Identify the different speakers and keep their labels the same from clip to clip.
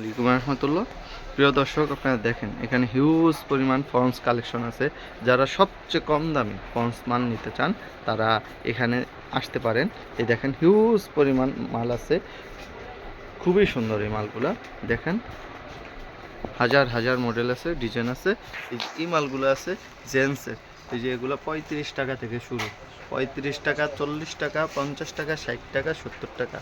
Speaker 1: আলাইকুম রহমতুল্লাহ। প্রিয় দর্শক, আপনারা দেখেন, এখানে হিউজ পরিমাণ ফন্স কালেকশন আছে। যারা সবচেয়ে কম দামি ফন্স মাল নিতে চান, তারা এখানে আসতে পারেন। এই দেখেন হিউজ পরিমাণ মাল আছে। খুবই সুন্দর এই মালগুলা। দেখেন, হাজার হাজার মডেল আছে ডিজাইন আছে। এই মালগুলো আছে জেন্টসের এই যে এগুলো পঁয়ত্রিশ টাকা থেকে শুরু। পঁয়ত্রিশ টাকা, চল্লিশ টাকা, পঞ্চাশ টাকা, ষাট টাকা, সত্তর টাকা।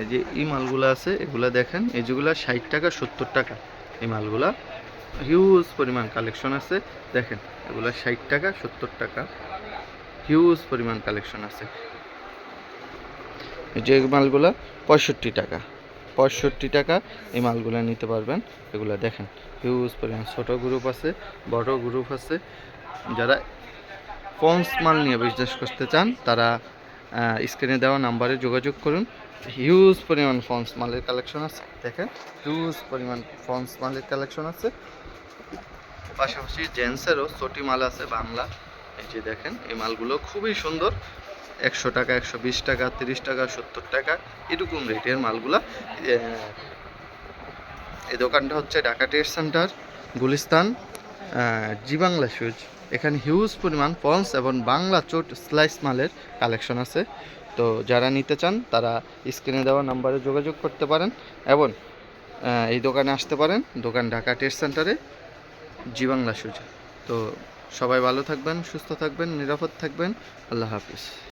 Speaker 1: এই যে এই মালগুলো আছে, এগুলা দেখেন, এই যেগুলো ষাট টাকা, সত্তর টাকা, এই মালগুলা হিউজ পরিমাণ কালেকশন আছে। দেখেন, এগুলো ষাট টাকা, সত্তর টাকা হিউজ পরিমাণ কালেকশন আছে। এই যে মালগুলা পঁয়ষট্টি টাকা পঁয়ষট্টি টাকা এই মালগুলো নিতে পারবেন। এগুলো দেখেন হিউজ পরিমাণ, ছোট গ্রুপ আছে, বড় গ্রুপ আছে। যারা ফন্স মাল নিয়ে বিজনেস করতে চান, তারা স্ক্রিনে দেওয়া নাম্বারে যোগাযোগ করুন। হিউজ পরিমাণ ফন্স মালের কালেকশন আছে, দেখেন। হিউজ পরিমাণ ফন্স মালের কালেকশন আছে। পাশাপাশি জেন্টসেরও ছোটি মাল আছে বাংলা। এই যে দেখেন, এই মালগুলো খুবই সুন্দর। একশো টাকা, একশো বিশ টাকা, তিরিশ টাকা, সত্তর টাকা, এরকম রেটের মালগুলা। এই দোকানটা হচ্ছে Dhaka trade centre, Gulistan G Bangla shoes এখানে হিউজ পরিমাণ পন্স এবং বাংলা চোট স্লাইস মালের কালেকশন আছে। তো যারা নিতে চান, তারা স্ক্রিনে দেওয়া নাম্বারে যোগাযোগ করতে পারেন এবং এই দোকানে আসতে পারেন। দোকান ঢাকা টেস্ট সেন্টারে জি বাংলা সুজা। তো সবাই ভালো থাকবেন, সুস্থ থাকবেন, নিরাপদ থাকবেন। আল্লাহ হাফিজ।